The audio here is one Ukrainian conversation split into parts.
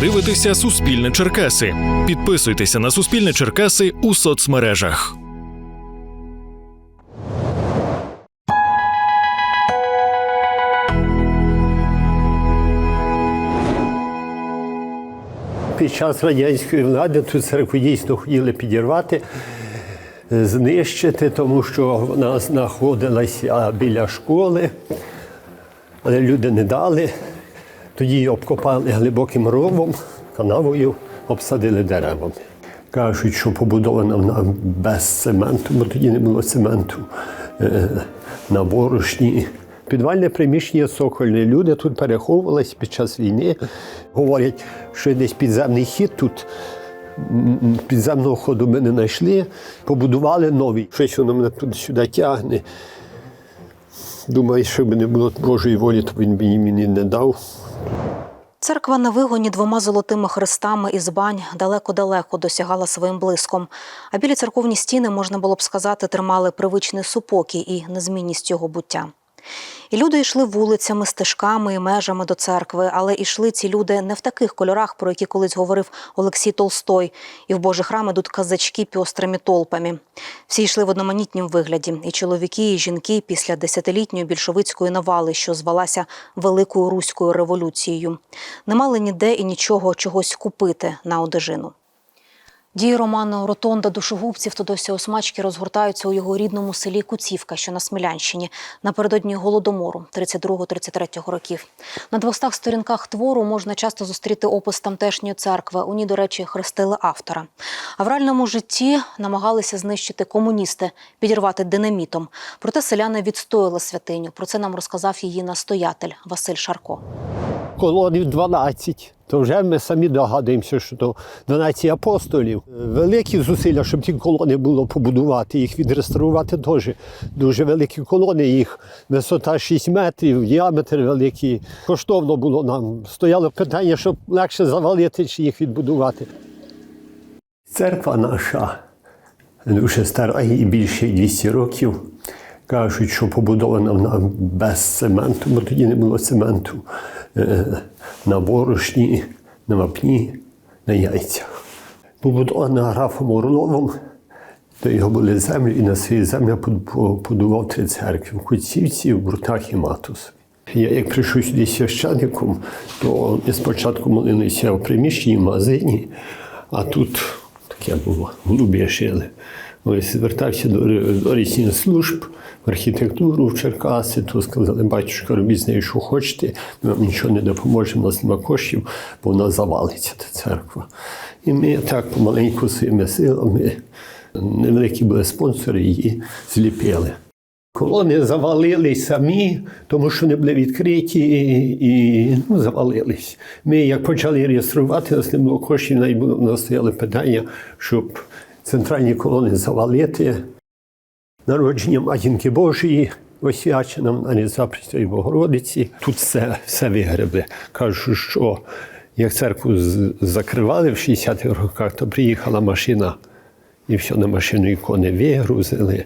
дивитеся Суспільне Черкаси. Підписуйтеся на Суспільне Черкаси у соцмережах. Під час радянської влади ту церкву дійсно хотіли підірвати, знищити, тому що вона знаходилася біля школи, але люди не дали. Тоді її обкопали глибоким ровом, канавою, обсадили деревами. Кажуть, що побудована вона без цементу, бо тоді не було цементу е, на борошні. Підвальне приміщення цокольне. Люди тут переховувалися під час війни. Говорять, що десь підземний хід тут. Підземного ходу ми не знайшли, побудували новий. Щось воно мене туди сюди тягне. Думаю, що б не було Божої волі, то він мені не дав. Церква на вигоні двома золотими хрестами із бань далеко-далеко досягала своїм блиском. А білі церковні стіни, можна було б сказати, тримали привичний супокій і незмінність його буття. І люди йшли вулицями, стежками і межами до церкви, але йшли ці люди не в таких кольорах, про які колись говорив Олексій Толстой, і в Божий храм ідуть казачки пьострими толпами. Всі йшли в одноманітнім вигляді, і чоловіки, і жінки після десятилітньої більшовицької навали, що звалася Великою Руською революцією. Не мали ніде і нічого чогось купити на одежину. Дії роману Ротонда душогубців Тодосі Осмачки розгортаються у його рідному селі Куцівка, що на Смілянщині, напередодні голодомору 32-33 років. На 200 сторінках твору можна часто зустріти опис тамтешньої церкви. У ній, до речі, хрестили автора. А в реальному житті намагалися знищити комуністи, підірвати динамітом. Проте селяни відстояли святиню. Про це нам розказав її настоятель Василь Шарко. Колонів 12. То вже ми самі догадуємося, що то 12 апостолів. Великі зусилля, щоб ті колони було побудувати, їх відреставрувати теж. Дуже великі колони, їх висота 6 метрів, діаметр великий. Коштовно було нам. Стояло питання, щоб легше завалити чи їх відбудувати. Церква наша дуже стара, їй більше 200 років. Кажуть, що побудована вона без цементу, бо тоді не було цементу е, на борошні, на вапні, на яйцях. Побудована графом Орловим, то його були землі, і на своїй землі побудував три церкви в Куцівці, в Брутах і Матус. Я як прийшов сюди священником, то ми спочатку молилися в приміщенні, в магазині, а тут таке було, голубі жили. Ось звертався до, різних служб, в архітектуру в Черкаси, то сказали, батюшка, робіть з нею, що хочете, ми вам нічого не допоможемо, у нас немає коштів, бо вона завалиться, та церква. І ми так помаленьку своїми силами, невеликі були спонсори, її зліпили. Колони завалились самі, тому що не були відкриті і, ну, завалились. Ми, як почали реєструвати, нас не було коштів, навіть було, у питання, щоб центральні колони завалити. Народження Матінки Божої, освячена на Різдва Богородиці. Тут все, все вигребли. Кажуть, що як церкву закривали в 60-х роках, то приїхала машина, і все на машину ікони вигрузили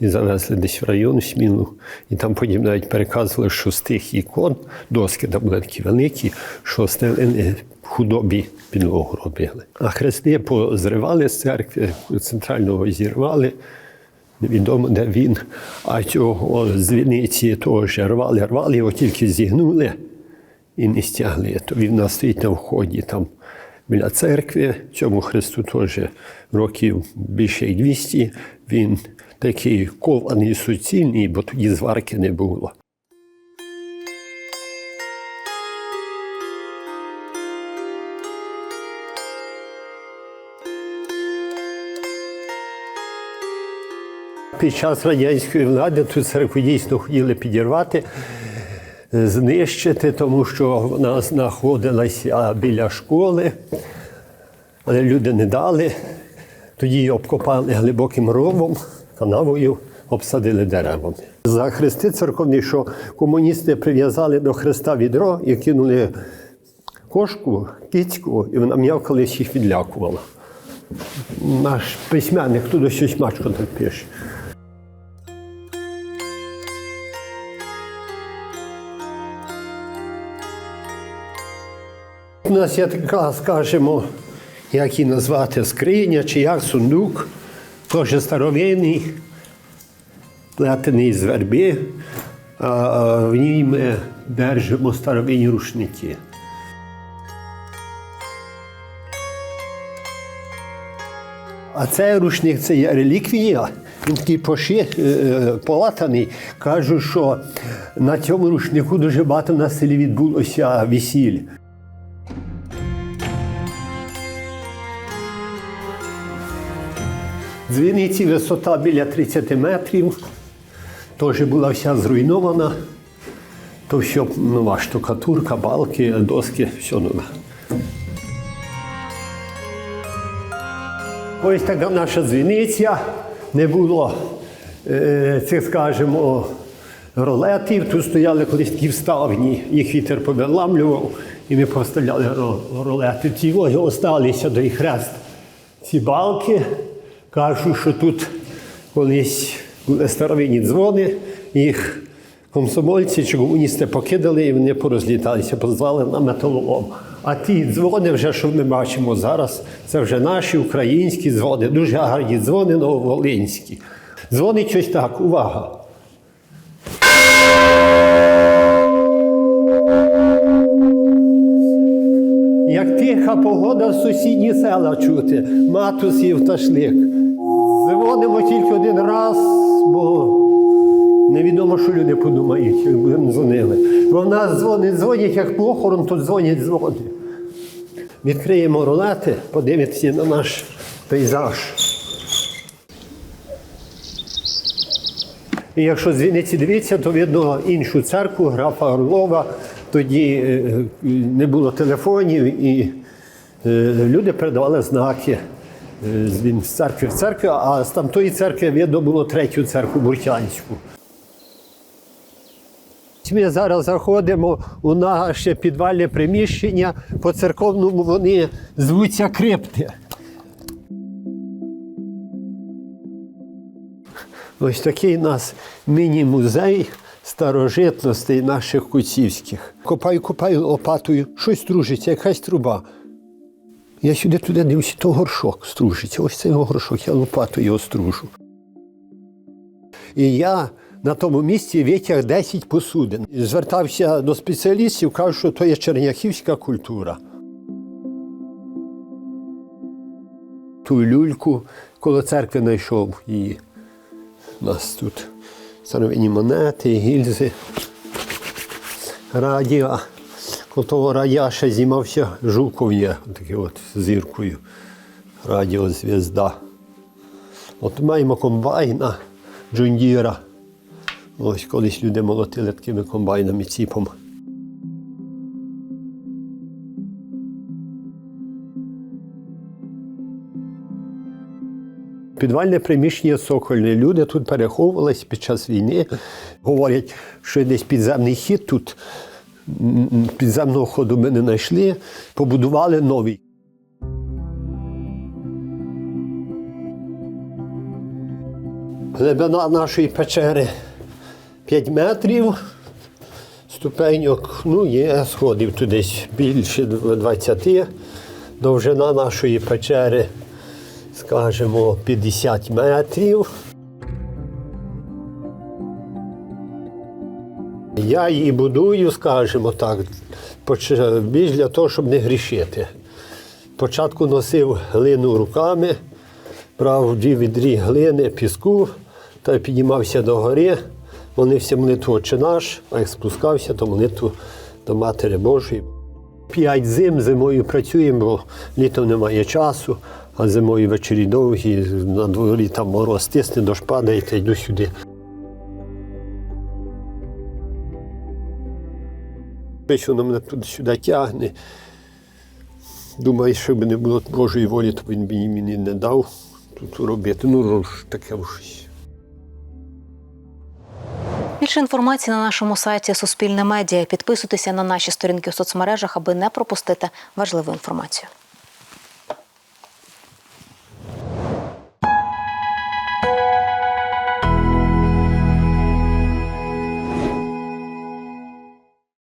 і завезли десь в район Смілу. І там потім навіть переказували, що з тих ікон, доски там були такі великі, що стелили худобі підлогу робили. А хрести позривали з церкви, центрального зірвали. Невідомо, де він, а цього з Вінниці теж рвали, рвали, його тільки зігнули і не стягли. То він нас стоїть на вході там біля церкви. Цьому Христу теж років більше як 200. Він такий кований суцільний, бо тоді зварки не було. Під час радянської влади ту церкву дійсно хотіли підірвати, знищити, тому що вона знаходилася біля школи, але люди не дали. Тоді її обкопали глибоким ровом, канавою, обсадили деревами. За хрести церковні, що комуністи прив'язали до хреста відро і кинули кошку, кицьку, і вона м'явкалась їх відлякувала. Наш письменник туди щось мачко так пише. У нас є така, скажімо, як її назвати, скриня чи як сундук, теж старовинний, плетений з верби. А, в ній ми держимо старовинні рушники. А цей рушник це є реліквія. Він такий поши, е, полатаний. Кажуть, що на цьому рушнику дуже багато на селі відбулося весіль. Дзвіниці висота біля 30 метрів. Теж була вся зруйнована. То все нова штукатурка, балки, доски, все нове. Ось така наша дзвіниця. Не було е, цих, скажімо, ролетів. Тут стояли колись такі вставні, їх вітер повиламлював, і ми поставляли ролети. Ці ось осталися до їх хрест. Ці балки кажуть, що тут колись старовинні дзвони, їх комсомольці чи комуністи покидали, і вони порозліталися, позвали на металолом. А ті дзвони, вже, що ми бачимо зараз, це вже наші українські дзвони, дуже гарні дзвони нововолинські. Дзвонить щось так, увага. Як тиха погода, в сусідні села чути, матусів та шлик. Дзвонимо тільки один раз, бо невідомо, що люди подумають, як будемо дзвонили. Бо в нас дзвонять, дзвонять, як похорон, то дзвонять дзвони. Відкриємо рулети, подивитися на наш пейзаж. І якщо з Вінниці то видно іншу церкву, графа Орлова. Тоді е, не було телефонів, і е, люди передавали знаки е, Він- з церкви в церкву, а з тамтої церкви видно було третю церкву Буртянську. Ми зараз заходимо у наше підвальне приміщення. По церковному вони звуться крипти. Ось такий у нас міні-музей старожитностей наших куцівських. Копаю, копаю лопатою, щось стружиться, якась труба. Я сюди туди дивлюся, то горшок стружиться. Ось цей горшок, я лопатою його стружу. І я на тому місці витяг 10 посудин. Звертався до спеціалістів, кажуть, що то є черняхівська культура. Ту люльку коло церкви знайшов її. У нас тут старовинні монети, гільзи, радіо. Радіо ще знімався Жуков є, такий от зіркою. Радіозвізда. От маємо комбайна Джундіра. Ось колись люди молотили такими комбайнами ціпом. Підвальне приміщення цокольне. Люди тут переховувалися під час війни. Говорять, що десь підземний хід тут підземного ходу ми не знайшли, побудували новий. Глибина нашої печери 5 метрів. Ступеньок, ну, є сходів тут десь більше 20. Довжина нашої печери, скажімо, 50 метрів. Я її будую, скажімо так, більш для того, щоб не грішити. Спочатку носив глину руками, брав дві відрі глини, піску та піднімався до гори, молився молитву «Отче наш, а як спускався, то молитву до Матері Божої. П'ять зим зимою працюємо, бо літом немає часу, а зимою вечері довгі, на дворі там мороз тисне, дощ падає, та йду сюди. Весь воно мене туди сюди тягне. Думаю, що б не було Божої волі, то він мені мені не дав тут робити. Ну, таке щось. Більше інформації на нашому сайті Суспільне медіа. Підписуйтеся на наші сторінки у соцмережах, аби не пропустити важливу інформацію.